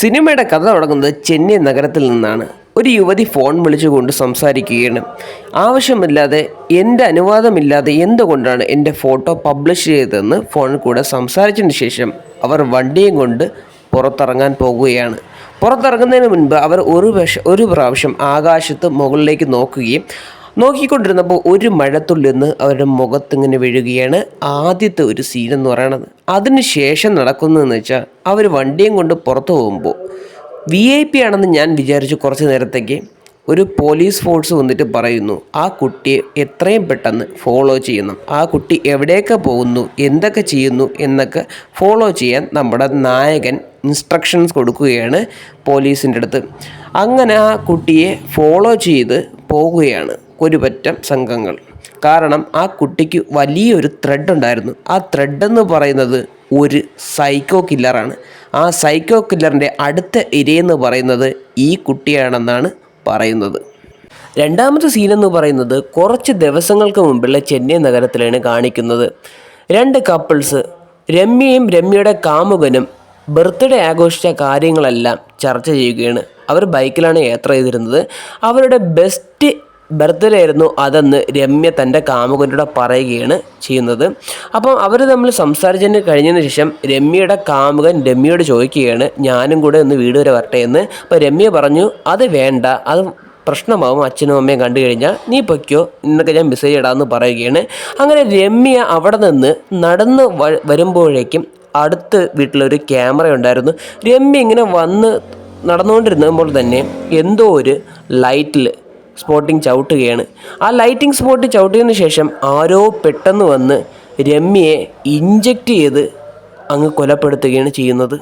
സിനിമയുടെ കഥ തുടങ്ങുന്നത് ചെന്നൈ നഗരത്തിൽ നിന്നാണ്. ഒരു യുവതി ഫോൺ വിളിച്ചുകൊണ്ട് സംസാരിക്കുകയാണ്. ആവശ്യമില്ലാതെ എന്റെ അനുവാദമില്ലാതെ എന്തുകൊണ്ടാണ് എന്റെ ഫോട്ടോ പബ്ലിഷ് ചെയ്തതെന്ന് ഫോണിൽ കൂടെ സംസാരിച്ചതിന് ശേഷം അവർ വണ്ടിയും കൊണ്ട് പുറത്തിറങ്ങാൻ പോകുകയാണ്. പുറത്തിറങ്ങുന്നതിന് മുൻപ് അവർ ഒരു ഒരു പ്രാവശ്യം ആകാശത്ത് മുകളിലേക്ക് നോക്കുകയും നോക്കിക്കൊണ്ടിരുന്നപ്പോൾ ഒരു മഴത്തുള്ളിൽ നിന്ന് അവരുടെ മുഖത്തിങ്ങനെ വീഴുകയാണ് ആദ്യത്തെ ഒരു സീൻ എന്ന് പറയുന്നത് അതിന് ശേഷം നടക്കുന്നതെന്ന് വെച്ചാൽ അവർ വണ്ടിയും കൊണ്ട് പുറത്തു പോകുമ്പോൾ വി ഐ പി ആണെന്ന് ഞാൻ വിചാരിച്ചു കുറച്ച് നേരത്തേക്ക് ഒരു പോലീസ് ഫോഴ്സ് വന്നിട്ട് പറയുന്നു ആ കുട്ടിയെ എത്രയും പെട്ടെന്ന് ഫോളോ ചെയ്യണം. ആ കുട്ടി എവിടെയൊക്കെ പോകുന്നു എന്തൊക്കെ ചെയ്യുന്നു എന്നൊക്കെ ഫോളോ ചെയ്യാൻ നമ്മുടെ നായകൻ ഇൻസ്ട്രക്ഷൻസ് കൊടുക്കുകയാണ് പോലീസിന്റെ അടുത്ത്. അങ്ങനെ ആ കുട്ടിയെ ഫോളോ ചെയ്ത് പോകുകയാണ്. ഒരു പറ്റം സംഘങ്ങൾ. കാരണം ആ കുട്ടിക്ക് വലിയൊരു ത്രെഡ് ഉണ്ടായിരുന്നു. ആ ത്രെഡ് എന്ന് പറയുന്നത് ഒരു സൈക്കോ കില്ലറാണ് ആ സൈക്കോ കില്ലറിന്റെ അടുത്ത ഇരയെന്ന് പറയുന്നത് ഈ കുട്ടിയാണെന്നാണ് പറയുന്നത്. രണ്ടാമത്തെ സീനെന്ന് പറയുന്നത് കുറച്ച് ദിവസങ്ങൾക്ക് മുമ്പുള്ള ചെന്നൈ നഗരത്തിലാണ് കാണിക്കുന്നത്. രണ്ട് കപ്പിൾസ് രമ്യയും രമ്യയുടെ കാമുകനും ബർത്ത്ഡേ ആഘോഷിച്ച കാര്യങ്ങളെല്ലാം ചർച്ച ചെയ്യുകയാണ്. അവർ ബൈക്കിലാണ് യാത്ര ചെയ്തിരുന്നത്. അവരുടെ ബെസ്റ്റ് ബർത്ത്ഡേ ആയിരുന്നു അതെന്ന് രമ്യ തന്റെ കാമുകനോട് പറയുകയാണ് ചെയ്യുന്നത്. അപ്പം അവർ തമ്മിൽ സംസാരിച്ചതിന് കഴിഞ്ഞതിന് ശേഷം രമ്യയുടെ കാമുകൻ രമ്യയോട് ചോദിക്കുകയാണ് ഞാനും കൂടെ ഒന്ന് വീട് വരെ വരട്ടെ എന്ന്. അപ്പോൾ രമ്യ പറഞ്ഞു അത് വേണ്ട അത് പ്രശ്നമാവും അച്ഛനും അമ്മയും കണ്ടു കഴിഞ്ഞാൽ. നീ പൊയ്ക്കോ ഇന്നൊക്കെ ഞാൻ മെസ്സേജ് ഇടാമെന്ന് പറയുകയാണ്. അങ്ങനെ രമ്യ അവിടെ നിന്ന് നടന്ന് വരുമ്പോഴേക്കും അടുത്ത് വീട്ടിലൊരു ക്യാമറ ഉണ്ടായിരുന്നു. രമ്യ ഇങ്ങനെ വന്ന് നടന്നുകൊണ്ടിരുന്നപ്പോൾ തന്നെ എന്തോ ഒരു ലൈറ്റിൽ സ്പോട്ടിങ് ചവിട്ടുകയാണ്. ആ ലൈറ്റിംഗ് സ്പോട്ട് ചവിട്ടിയതിനു ശേഷം ആരോ പെട്ടെന്ന് വന്ന് രമ്യയെ ഇഞ്ചക്റ്റ് ചെയ്ത് അങ്ങ് കൊലപ്പെടുത്തുകയാണ് ചെയ്യുന്നത്.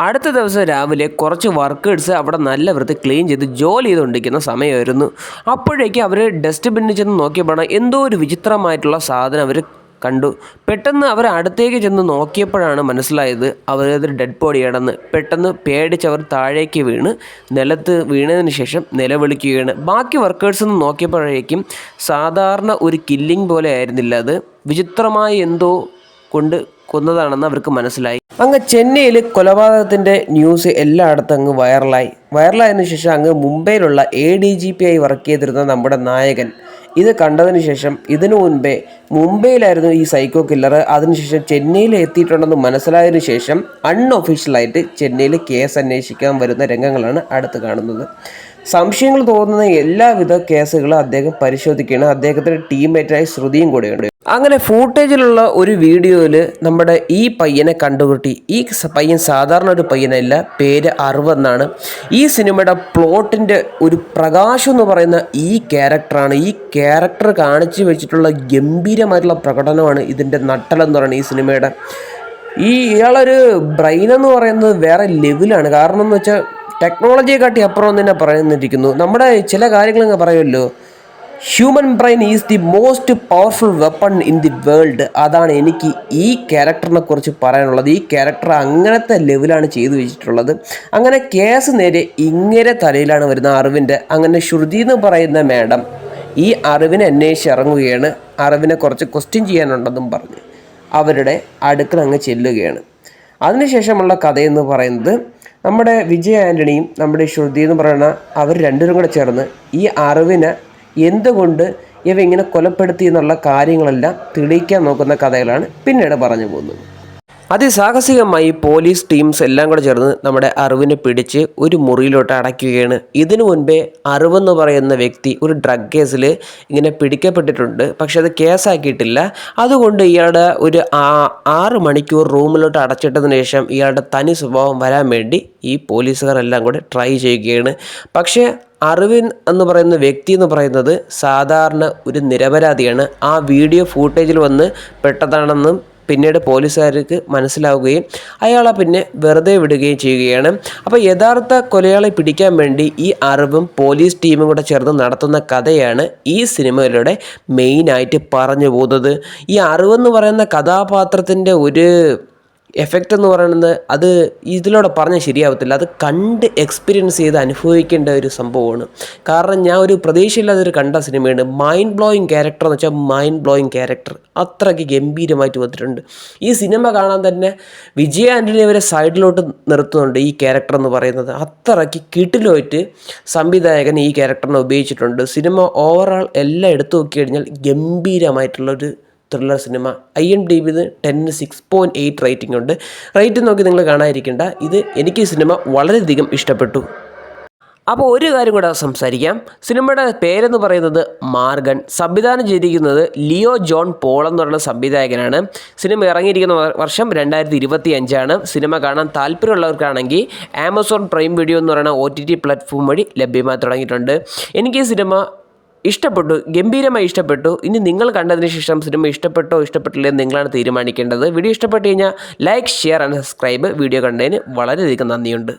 അടുത്ത ദിവസം രാവിലെ കുറച്ച് വർക്കേഴ്സ് അവിടെ നല്ല വൃത്തി ക്ലീൻ ചെയ്ത് ജോലി ചെയ്തുകൊണ്ടിരിക്കുന്ന സമയമായിരുന്നു. അപ്പോഴേക്കും അവർ ഡസ്റ്റ്ബിന്നിൽ ചെന്ന് നോക്കിയപ്പോഴാണ് എന്തോ ഒരു വിചിത്രമായിട്ടുള്ള സാധനം അവർ കണ്ടു. പെട്ടെന്ന് അവർ അടുത്തേക്ക് ചെന്ന് നോക്കിയപ്പോഴാണ് മനസ്സിലായത് അവരത് ഡെഡ് ബോഡി ബോഡിയാണെന്ന് പെട്ടെന്ന് പേടിച്ചവർ താഴേക്ക് വീണ്. നിലത്ത് വീണതിന് ശേഷം നിലവിളിക്കുകയാണ്. ബാക്കി വർക്കേഴ്സ് ഒന്ന് നോക്കിയപ്പോഴേക്കും സാധാരണ ഒരു കില്ലിംഗ് പോലെ ആയിരുന്നില്ല അത്. വിചിത്രമായി എന്തോ കൊണ്ട് കൊന്നതാണെന്ന് അവർക്ക് മനസ്സിലായി. അങ്ങ് ചെന്നൈയിൽ കൊലപാതകത്തിന്റെ ന്യൂസ് എല്ലായിടത്തും അങ്ങ് വൈറലായി വൈറലായതിനു ശേഷം അങ്ങ് മുംബൈയിലുള്ള എ ഡി ജി പി ആയി വർക്ക് ചെയ്തിരുന്ന നമ്മുടെ നായകൻ ഇത് കണ്ടതിന് ശേഷം ഇതിനു മുൻപേ മുംബൈയിലായിരുന്നു ഈ സൈക്കോ കില്ലർ അതിനുശേഷം ചെന്നൈയിൽ എത്തിയിട്ടുണ്ടെന്ന് മനസ്സിലായതിനു ശേഷം അൺഒഫീഷ്യലായിട്ട് ചെന്നൈയിൽ കേസ് അന്വേഷിക്കാൻ വരുന്ന രംഗങ്ങളാണ് അടുത്ത് കാണുന്നത്. സംശയങ്ങൾ തോന്നുന്ന എല്ലാവിധ കേസുകളും അദ്ദേഹം പരിശോധിക്കുകയാണ്. അദ്ദേഹത്തിന്റെ ടീംമേറ്റായ ശ്രുതിയും കൂടെയുണ്ട്. അങ്ങനെ ഫൂട്ടേജിലുള്ള ഒരു വീഡിയോയിൽ നമ്മുടെ ഈ പയ്യനെ കണ്ടുകൂട്ടി ഈ പയ്യൻ സാധാരണ ഒരു പയ്യനല്ല പേര് അറിവെന്നാണ് ഈ സിനിമയുടെ പ്ലോട്ടിന്റെ ഒരു പ്രകാശം എന്ന് പറയുന്ന ഈ ക്യാരക്ടറാണ് ഈ ക്യാരക്ടർ കാണിച്ചു വെച്ചിട്ടുള്ള ഗംഭീരമായിട്ടുള്ള പ്രകടനമാണ് ഇതിന്റെ നട്ടലെന്ന് പറയുന്നത് ഈ സിനിമയുടെ. ഈ ഇയാളൊരു ബ്രെയിൻ എന്ന് പറയുന്നത് വേറെ ലെവലാണ് കാരണം എന്ന് വെച്ചാൽ ടെക്നോളജിയെ കാട്ടി അപ്പുറം തന്നെ പറയുന്നിരിക്കുന്നു നമ്മുടെ ചില കാര്യങ്ങൾ അങ്ങ് പറയുമല്ലോ. Human brain is the most powerful weapon in the world അതാണ് എനിക്ക് ഈ ക്യാരക്ടറിനെ കുറിച്ച് പറയാനുള്ളത്. ഈ ക്യാരക്ടർ അങ്ങനത്തെ ലെവലാണ് ചെയ്തു വെച്ചിട്ടുള്ളത്. അങ്ങനെ കേസ് നേരെ ഇങ്ങനെ തലയിലാണ് വരുന്ന അറിവിന്റെ. അങ്ങനെ ശ്രുതി എന്ന് പറയുന്ന മാഡം ഈ അറിവിനെ അന്വേഷിച്ച് ഇറങ്ങുകയാണ്. അറിവിനെ കുറച്ച് ക്വസ്റ്റ്യൻ ചെയ്യാനുണ്ടെന്നും പറഞ്ഞ് അവരുടെ അടുക്കളങ്ങ് ചെല്ലുകയാണ്. അതിനുശേഷമുള്ള കഥയെന്ന് പറയുന്നത് നമ്മുടെ വിജയ ആന്റണിയും നമ്മുടെ ശ്രുതി എന്ന് പറയുന്ന അവർ രണ്ടുപേരും കൂടെ ചേർന്ന് ഈ അറിവിനെ എന്തുകൊണ്ട് ഇവ ഇങ്ങനെ കൊലപ്പെടുത്തി എന്നുള്ള കാര്യങ്ങളെല്ലാം തെളിയിക്കാൻ നോക്കുന്ന കഥകളാണ് പിന്നീട് പറഞ്ഞു പോകുന്നത്. അതിസാഹസികമായി പോലീസ് ടീംസ് എല്ലാം കൂടെ ചേർന്ന് നമ്മുടെ അറിവിനെ പിടിച്ച് ഒരു മുറിയിലോട്ട് അടയ്ക്കുകയാണ്. ഇതിനു മുൻപേ അറിവെന്ന് പറയുന്ന വ്യക്തി ഒരു ഡ്രഗ് കേസിൽ ഇങ്ങനെ പിടിക്കപ്പെട്ടിട്ടുണ്ട്. പക്ഷെ അത് കേസാക്കിയിട്ടില്ല. അതുകൊണ്ട് ഇയാളുടെ ഒരു ആറ് മണിക്കൂർ റൂമിലോട്ട് അടച്ചിട്ടതിന് ശേഷം ഇയാളുടെ തനി സ്വഭാവം വരാൻ വേണ്ടി ഈ പോലീസുകാരെല്ലാം കൂടെ ട്രൈ ചെയ്യുകയാണ്. പക്ഷേ അറിവിൻ എന്ന് പറയുന്ന വ്യക്തി എന്ന് പറയുന്നത് സാധാരണ ഒരു നിരപരാധിയാണ്. ആ വീഡിയോ ഫൂട്ടേജിൽ വന്ന് പെട്ടതാണെന്നും പിന്നീട് പോലീസുകാർക്ക് മനസ്സിലാവുകയും അയാളെ പിന്നെ വെറുതെ വിടുകയും ചെയ്യുകയാണ്. അപ്പോൾ യഥാർത്ഥ കൊലയാളെ പിടിക്കാൻ വേണ്ടി ഈ അറിവും പോലീസ് ടീമും കൂടെ ചേർന്ന് നടത്തുന്ന കഥയാണ് ഈ സിനിമയിലൂടെ മെയിനായിട്ട് പറഞ്ഞു പോകുന്നത്. ഈ അറിവെന്ന് പറയുന്ന കഥാപാത്രത്തിന്റെ ഒരു എഫക്റ്റ് എന്ന് പറയുന്നത് അത് ഇതിലൂടെ പറഞ്ഞാൽ ശരിയാവത്തില്ല. അത് കണ്ട് എക്സ്പീരിയൻസ് ചെയ്ത് അനുഭവിക്കേണ്ട ഒരു സംഭവമാണ്. കാരണം ഞാൻ ഒരു പ്രതീക്ഷയില്ലാതെ ഒരു കണ്ട സിനിമയാണ് മൈൻഡ് ബ്ലോയിങ് ക്യാരക്ടർ എന്ന് വെച്ചാൽ മൈൻഡ് ബ്ലോയിങ് ക്യാരക്ടർ അത്രയ്ക്ക് ഗംഭീരമായിട്ട് വന്നിട്ടുണ്ട്. ഈ സിനിമ കാണാൻ തന്നെ വിജയ ആന്റണി അവരെ സൈഡിലോട്ട് നിർത്തുന്നുണ്ട് ഈ ക്യാരക്ടർ എന്ന് പറയുന്നത്. അത്രയ്ക്ക് കിട്ടിലോയിട്ട് സംവിധായകൻ ഈ ക്യാരക്ടറിനെ ഉപയോഗിച്ചിട്ടുണ്ട് സിനിമ ഓവറോൾ എല്ലാം എടുത്തു നോക്കി കഴിഞ്ഞാൽ ഗംഭീരമായിട്ടുള്ളൊരു ത്രില്ലർ സിനിമ ഐ എം ഡി ബിന്ന് ടെന്നിന് സിക്സ് പോയിന്റ് എയ്റ്റ് റേറ്റിംഗ് ഉണ്ട്. റേറ്റ് നോക്കി നിങ്ങൾ കാണാതിരിക്കേണ്ട. ഇത് എനിക്ക് സിനിമ വളരെയധികം ഇഷ്ടപ്പെട്ടു. അപ്പോൾ ഒരു കാര്യം കൂടെ സംസാരിക്കാം. സിനിമയുടെ പേരെന്ന് പറയുന്നത് മാർഗൻ. സംവിധാനം ചെയ്തിരിക്കുന്നത് ലിയോ ജോൺ പോൾ എന്ന് പറയുന്ന സംവിധായകനാണ്. സിനിമ ഇറങ്ങിയിരിക്കുന്ന വർഷം രണ്ടായിരത്തി ഇരുപത്തി അഞ്ചാണ് സിനിമ കാണാൻ താല്പര്യമുള്ളവർക്കാണെങ്കിൽ ആമസോൺ പ്രൈം വീഡിയോ എന്ന് പറയുന്ന ഒ ടി ടി പ്ലാറ്റ്ഫോം വഴി ലഭ്യമായി തുടങ്ങിയിട്ടുണ്ട്. എനിക്ക് ഈ സിനിമ ഇഷ്ടപ്പെട്ടു ഗംഭീരമായി ഇഷ്ടപ്പെട്ടു. ഇനി നിങ്ങൾ കണ്ടതിന് ശേഷം സിനിമ ഇഷ്ടപ്പെട്ടോ ഇഷ്ടപ്പെട്ടില്ലേ നിങ്ങളാണ് തീരുമാനിക്കേണ്ടത്. വീഡിയോ ഇഷ്ടപ്പെട്ട് കഴിഞ്ഞാൽ like share and subscribe. Video കണ്ടതിന് വളരെയധികം നന്ദിയുണ്ട്.